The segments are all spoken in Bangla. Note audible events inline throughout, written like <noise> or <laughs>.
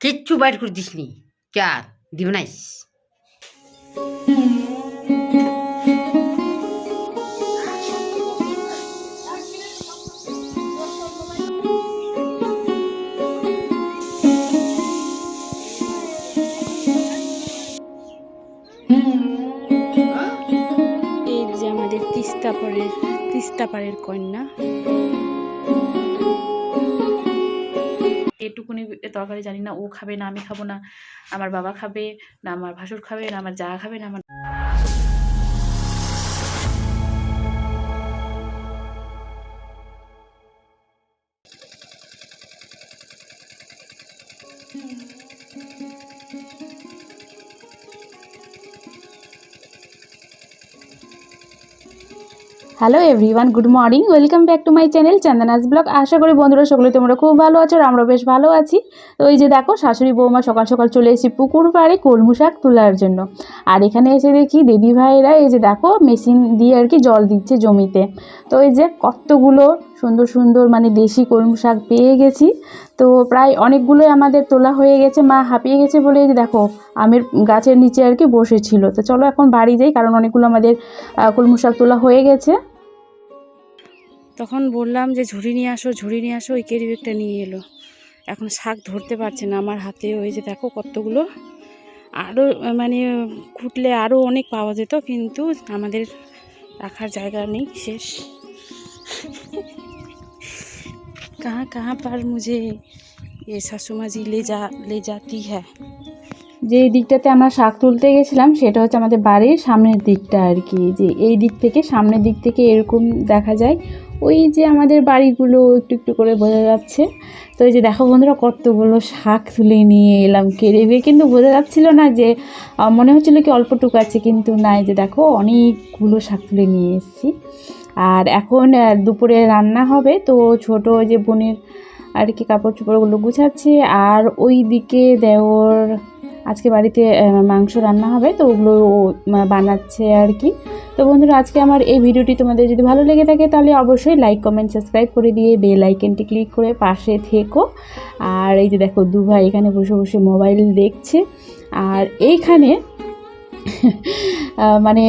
কিচ্ছু বাইর করে দিসনি। চা দিব নাইস এই যে আমাদের তিস্তা পাড়ের তিস্তা পাড়ের কন্যা। এটুকুনি তরকারি জানি না, ও খাবে না, আমি খাব না। আমার বাবা খাবে না, আমার ভাসুর খাবে না, আমার যা খাবে না, আমার hello everyone good morning welcome back to my channel Chandana's vlog আশা করি বন্ধুরা সকলে তোমরা খুব ভালো আছো আর আমরা বেশ ভালো আছি। তো এই যে দেখো, শাশুড়ি বৌমা সকাল সকাল চলে এসেছি পুকুর পাড়ে কলমু শাক তোলার জন্য। আর এখানে এসে দেখি দিদি ভাইরা এই যে দেখো, মেশিন দিয়ে আর কি জল দিচ্ছে জমিতে। তো এই যে কতগুলো সুন্দর সুন্দর মানে দেশি কলমু শাক পেয়ে গেছি। তো প্রায় অনেকগুলোই আমাদের তোলা হয়ে গেছে, মা হাঁপিয়ে গেছে বলে এই যে দেখো আমের গাছের নিচে আর কি বসেছিল তো চলো এখন বাড়ি যাই কারণ অনেকগুলো আমাদের আহ, কলমু শাক তোলা হয়ে গেছে তখন বললাম যে ঝুড়ি নিয়ে আসো ঝুড়ি নিয়ে আসো ওই কেরি ব্যাগটা নিয়ে এলো এখন শাক ধরতে পারছে না আমার হাতে ওই যে দেখো কতগুলো আরও মানে খুঁটলে আরও অনেক পাওয়া যেত কিন্তু আমাদের রাখার জায়গা নেই শেষ कहाँ कहाँ पर मुझे ये শাশুমা জি ले जा ले जाती है যে দিকটাতে আমরা শাক তুলতে গেছিলাম, সেটা হচ্ছে আমাদের বাড়ির সামনের দিকটা আর কি। যে এই দিক থেকে, সামনের দিক থেকে এরকম দেখা যায়। ওই যে আমাদের বাড়িগুলো একটু একটু করে বোঝা যাচ্ছে। তো এই যে দেখো বন্ধুরা, কতগুলো শাক তুলে নিয়ে এলাম। কেড়েবে কিন্তু বোঝা যাচ্ছিল না যে মনে হচ্ছিল কি অল্পটুকু আছে, কিন্তু না যে দেখো অনেকগুলো শাক তুলে নিয়ে এসেছি। আর এখন দুপুরে রান্না হবে, তো ছোট যে বোনের আর কি কাপড় চোপড়গুলো গুছাচ্ছে। আর ওই দিকে দেওর আজকে বাড়িতে মাংস রান্না হবে, তো ওগুলো বানাচ্ছে আর কি। তো বন্ধুরা, আজকে আমার এই ভিডিওটি তোমাদের যদি ভালো লেগে থাকে, তাহলে অবশ্যই লাইক কমেন্ট সাবস্ক্রাইব করে দিয়ে বেল আইকনটি ক্লিক করে পাশে থেকো। আর এই যে দেখো, দু ভাই এখানে বসে বসে মোবাইল দেখছে। আর এইখানে <laughs> মানে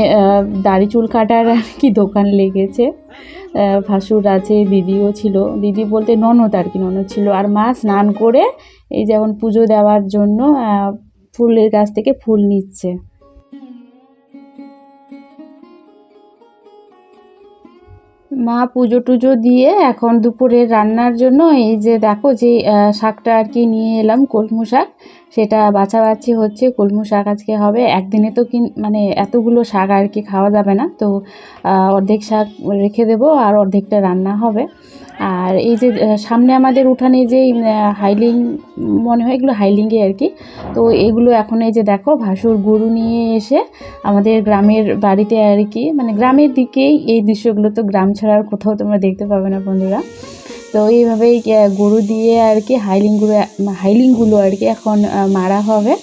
দাড়ি চুল কাটার আর কি দোকান লেগেছে। ভাসুর আছে, দিদিও ছিল। দিদি বলতে ননদ আর কি, ননদ ছিল। আর মা স্নান করে এই যেমন পুজো দেওয়ার জন্য ফুলের গাছ থেকে ফুল নিচ্ছে। মা পুজো টুজো দিয়ে এখন দুপুরে রান্নার জন্য এই যে দেখো যে শাকটা আর কি নিয়ে এলাম, কলমু শাক। সেটা বাছাবাছি হচ্ছে, কলমু শাক আজকে হবে। একদিনে তো কিন মানে এতগুলো শাক আর কি খাওয়া যাবে না। তো অর্ধেক শাক রেখে দেবো আর অর্ধেকটা রান্না হবে। আর এই যে সামনে আমাদের উঠানে যে হাইলিং, মনে হয় এগুলো হাইলিংয়ে আর কি। তো এগুলো এখন এই যে দেখো, ভাসুর গরু নিয়ে এসে আমাদের গ্রামের বাড়িতে আর কি মানে গ্রামের দিকেই এই দৃশ্যগুলো তো গ্রাম ছাড়া আর কোথাও তোমরা দেখতে পাবে না বন্ধুরা। তো এইভাবেই গরু দিয়ে আর কি হাইলিংগুলো হাইলিংগুলো আর কি এখন মারা হবে।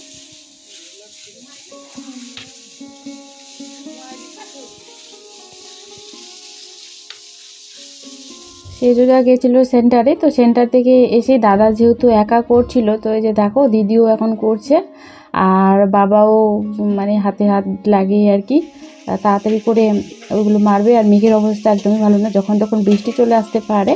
সেজুরা গেছিল সেন্টারে, তো সেন্টার থেকে এসে দাদা যেহেতু একা করছিল, তো এই যে দেখো দিদিও এখন করছে, আর বাবাও মানে হাতে হাত লাগিয়ে আর কি তাড়াতাড়ি করে ওগুলো মারবে, আর মেঘের অবস্থা একদমই ভালো না, যখন তখন বৃষ্টি চলে আসতে পারে।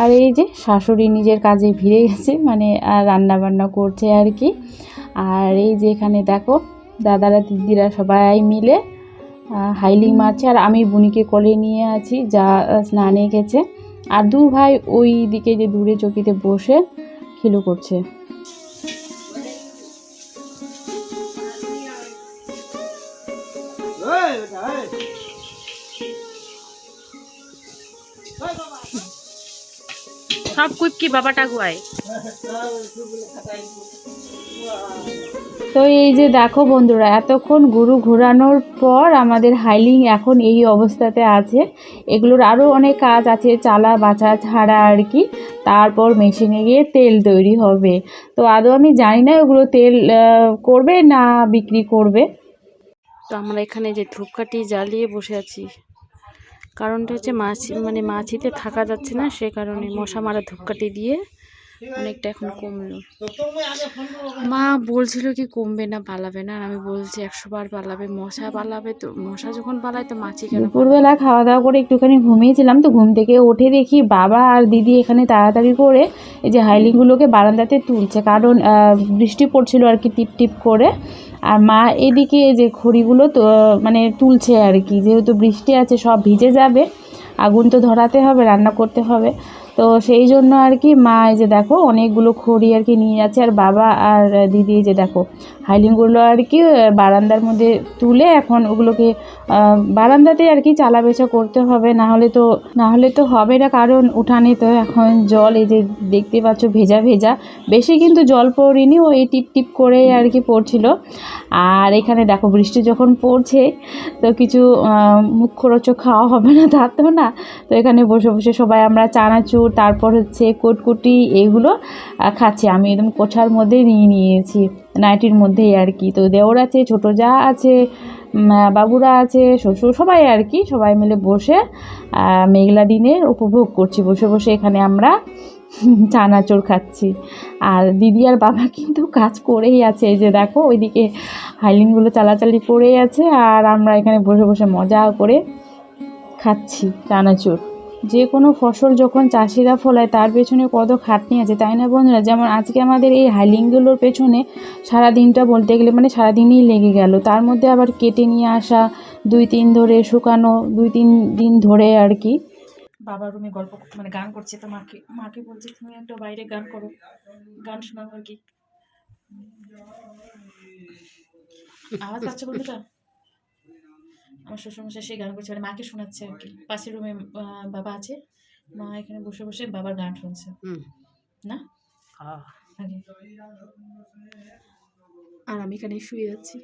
আর এই যে শাশুড়ি নিজের কাজে ভিড়ে গেছে মানে আর রান্না বান্না করছে আর কি, আর এই যে এখানে দেখো দাদারা, দিদিরা সবাই মিলে হাইলিং মারছে। আর আমি বুনিকে কোলে নিয়ে আছি যা স্নানে গেছে। আর দু ভাই ওই দিকে যে দূরে চকিতে বসে খিলু করছে। সব কুইপ কি বাবাটা গুয়ায়। তো এই যে দেখো বন্ধুরা, এতক্ষণ গরু ঘোরানোর পর আমাদের হাইলিং এখন এই অবস্থাতে আছে। এগুলোর আরও অনেক কাজ আছে, চালা, বাছা, ছাড়া আর কি। তারপর মেশিনে গিয়ে তেল তৈরি হবে। তো আদৌ আমি জানি না ওগুলো তেল করবে না বিক্রি করবে। তো আমরা এখানে যে ধূপকাঠি জ্বালিয়ে বসে আছি। কারণটা হচ্ছে মাছ মানে মাছিতে থাকা যাচ্ছে না, সে কারণে মশা মারা ধূপকাঠি দিয়ে অনেকটা এখন কমলো। মা বলছিল কি কমবে না পালাবে না আর আমি বলছি একশো বার পালাবে মশা পালাবে তো মশা যখন পালায় তো মাছি কেন দুপুরবেলা খাওয়া দাওয়া করে একটুখানি ঘুমিয়েছিলাম তো ঘুম থেকে উঠে দেখি বাবা আর দিদি এখানে তাড়াতাড়ি করে এই যে হাইলিংগুলোকে বারান্দাতে তুলছে কারণ বৃষ্টি পড়ছিল আর কি টিপ টিপ করে। আর মা এদিকে যে খড়িগুলো তো মানে তুলছে আর কি যেহেতু বৃষ্টি আছে সব ভিজে যাবে আগুন তো ধরাতে হবে রান্না করতে হবে। তো সেই জন্য আর কি মা এই যে দেখো অনেকগুলো খড়ি আর কি নিয়ে যাচ্ছে আর বাবা আর দিদি যে দেখো হাইলিংগুলো আর কি বারান্দার মধ্যে তুলে এখন ওগুলোকে বারান্দাতে আর কি চালা বেচা করতে হবে না হলে তো না হলে তো হবে না কারণ উঠানে তো এখন জল এই যে দেখতে পাচ্ছ ভেজা ভেজা বেশি কিন্তু জল পড়েনি ওই টিপ টিপ করে আর কি পড়ছিল। আর এখানে দেখো বৃষ্টি যখন পড়ছে তো কিছু আহ, মুখরোচক খাওয়া হবে না তা তো না। তো এখানে বসে বসে সবাই আমরা চানাচুর তারপর হচ্ছে কোটকুটি, এগুলো খাচ্ছি। আমি একদম কোঠার মধ্যে নিয়ে নিয়েছি, নাইটির মধ্যেই আর কি। তো দেওর আছে, ছোটো যা আছে বাবুরা আছে, শ্বশুর সবাই আর কি, সবাই মিলে বসে মেঘলা দিনের উপভোগ করছি। বসে বসে এখানে আমরা <laughs> চানাচুর খাচ্ছি। আর দিদি আর বাবা কিন্তু কাজ করেই আছে। এই যে দেখো, ওইদিকে হাইলিংগুলো চালাচালি করেই আছে, আর আমরা এখানে বসে বসে মজা করে খাচ্ছি চানাচুর। যে কোনো ফসল যখন চাষিরা ফলায়, তার পেছনে কত খাটনি আছে, তাই না বন্ধুরা? যেমন আজকে আমাদের এই হাইলিংগুলোর পেছনে সারা দিনটা বলতে গেলে মানে সারা দিনই লেগে গেল। তার মধ্যে আবার কেটে নিয়ে আসা, দুই তিন ধরে শুকানো, দুই তিন দিন ধরে আর কি। বাবার রুমে গল্প মানে গান করছে তো মাকে। মাকে বলছে, তুমি একটা বাইরে গান করো, গান শোনাবো আর কি। আওয়াজ পাচ্ছে বন্ধুটা আমার শ্বশুরমশাই সেই গান করছে মানে মাকে শোনাচ্ছে আর কি। পাশের রুমে বাবা আছে মা এখানে বসে বসে বাবার গান শুনছে। না। আর আমি এখানে শুয়ে যাচ্ছি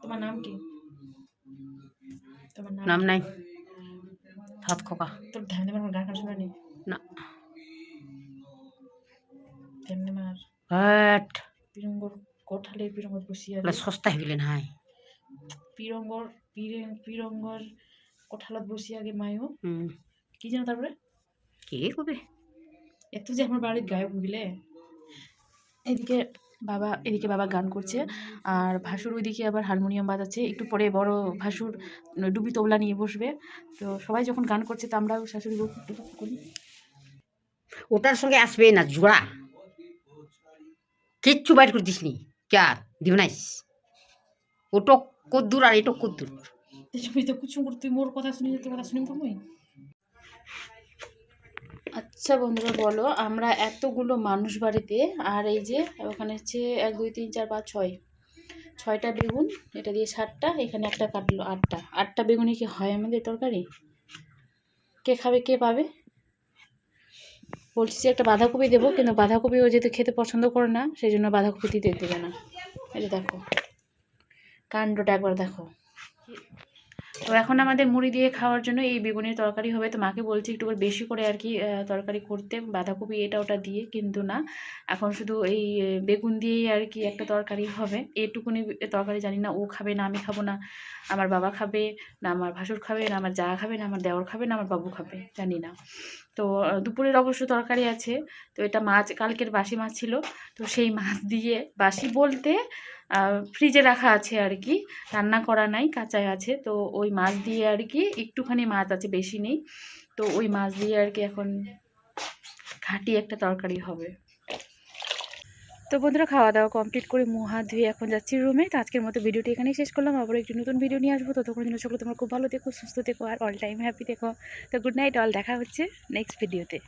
তোমার নাম কি? তোমার নাম নাই। হাত খোকা। তোর ধ্যান দেবার গান গান শোনা নেই? না। ধ্যান দেবার হ্যাট পিরঙ্গর কোঠালে পিরঙ্গর বসিয়া সস্তা গেলেন হাই পিরঙ্গর পিরে পিরঙ্গর কোঠালত বসিয়া আগে মায়ও কি জানো তারপরে? কে করবে এত যে আমার বাড়ির গায়ক বুঝলে? এদিকে বাবা এদিকে বাবা গান করছে আর ভাসুর ওইদিকে আবার হারমোনিয়াম বাজাচ্ছে একটু পরে বড় ভাসুর ডুবি তবলা নিয়ে বসবে। তো সবাই যখন গান করছে তো আমরাও শাশুড়ি করি। ওটার সঙ্গে আসবে না জোড়া। কিচ্ছু বাইর করে দিসনি। চার দিব নাইস ওটো কদ্দুর আর এটা কদ্দুর। তুমি তো কুচুম তুই মোর কথা শুনি তোর কথা শুনি তুমি আচ্ছা বন্ধুরা বলো আমরা এতগুলো মানুষ বাড়িতে আর এই যে ওখানে হচ্ছে এক দুই তিন চার পাঁচ ছয়। ছয়টা বেগুন এটা দিয়ে সাতটা এখানে একটা কাটলো আটটা। আটটা বেগুনে কি হয় আমাদের তরকারি? কে খাবে কে পাবে? বলছি যে একটা বাঁধাকপি দেবো কিন্তু বাঁধাকপি ও যেহেতু খেতে পছন্দ করে না সেই জন্য বাঁধাকপি দিতে দেবে না। এটা দেখো। কাণ্ডটা একবার দেখো। তো এখন আমাদের মুড়ি দিয়ে খাওয়ার জন্য এই বেগুনের তরকারি হবে। তো মাকে বলছি একটু বেশি করে আর কি তরকারি করতে। বাঁধাকপি এটা ওটা দিয়ে কিন্তু না। এখন শুধু এই বেগুন দিয়েই আর কি একটা তরকারি হবে। এটুকুনি তরকারি জানি না ও খাবে না আমি খাব না। আমার বাবা খাবে না, আমার ভাসুর খাবে না, আমার যা খাবে না, আমার দেওর খাবে না, আমার বাবু খাবে, জানি না। তো দুপুরের অবশ্য তরকারি আছে। তো এটা মাছ, কালকের বাসি মাছ ছিল। তো সেই মাছ দিয়ে বাসি বলতে ফ্রিজে রাখা আছে আর কি। রান্না করা নাই, কাঁচাই আছে। তো ওই মাছ দিয়ে আর কি একটুখানি মাছ আছে, বেশি নেই। তো ওই মাছ দিয়ে আর কি এখন ঘাটি একটা তরকারি হবে। তো বন্ধুরা খাওয়া দাওয়া কমপ্লিট করে মুখ হাত ধুয়ে এখন যাচ্ছি রুমে তো আজকের মতো ভিডিওটি এখানেই শেষ করলাম। আবার একটি নতুন ভিডিও নিয়ে আসব। ততক্ষণ জন্য সকলে তোমার খুব ভালো দেখো সুস্থ দেখো আর অল টাইম হ্যাপি দেখো তো গুড নাইট অল দেখা হচ্ছে নেক্সট ভিডিওতে